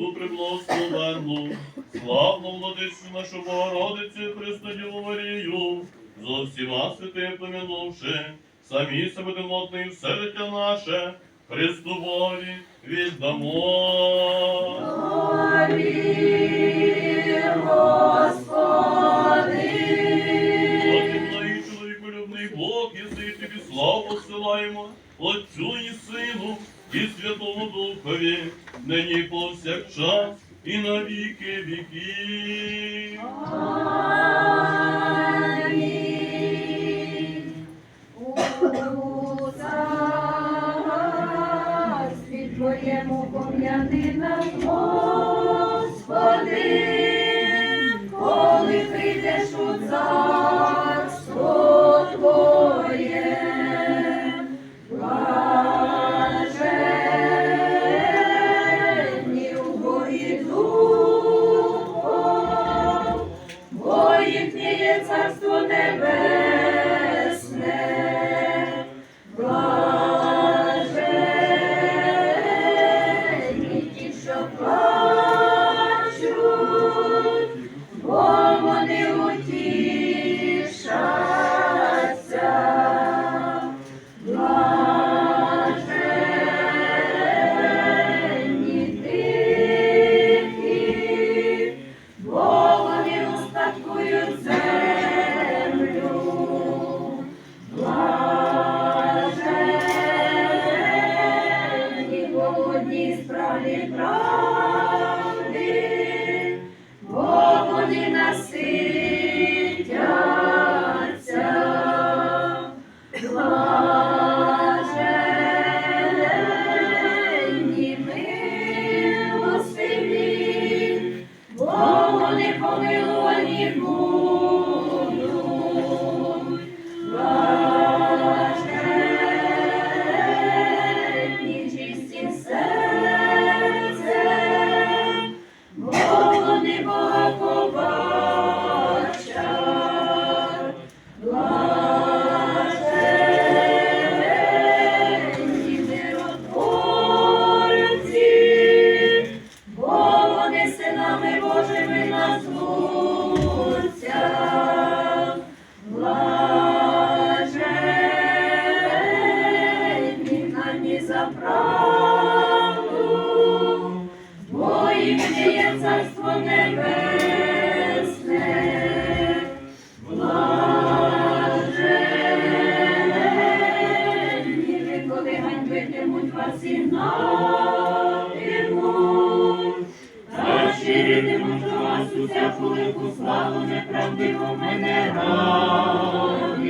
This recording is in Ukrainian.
ту верну, славну владицю нашу Богородицю Христу Діву Марію, зо всіма святим помянувши, самі себе демотне все життя наше, Христу Богу віддамо. Благий і Сину, і Святому Духові, нині повсякчас і на віки віків. Твоєму пом'яти нас, справі правди, бо вони наситяться. Блаженні милостиві, бо. Коли ганьбитимуть вас і натимуть, та ширитимуть до вас усяку велику славу неправдиву мене раді.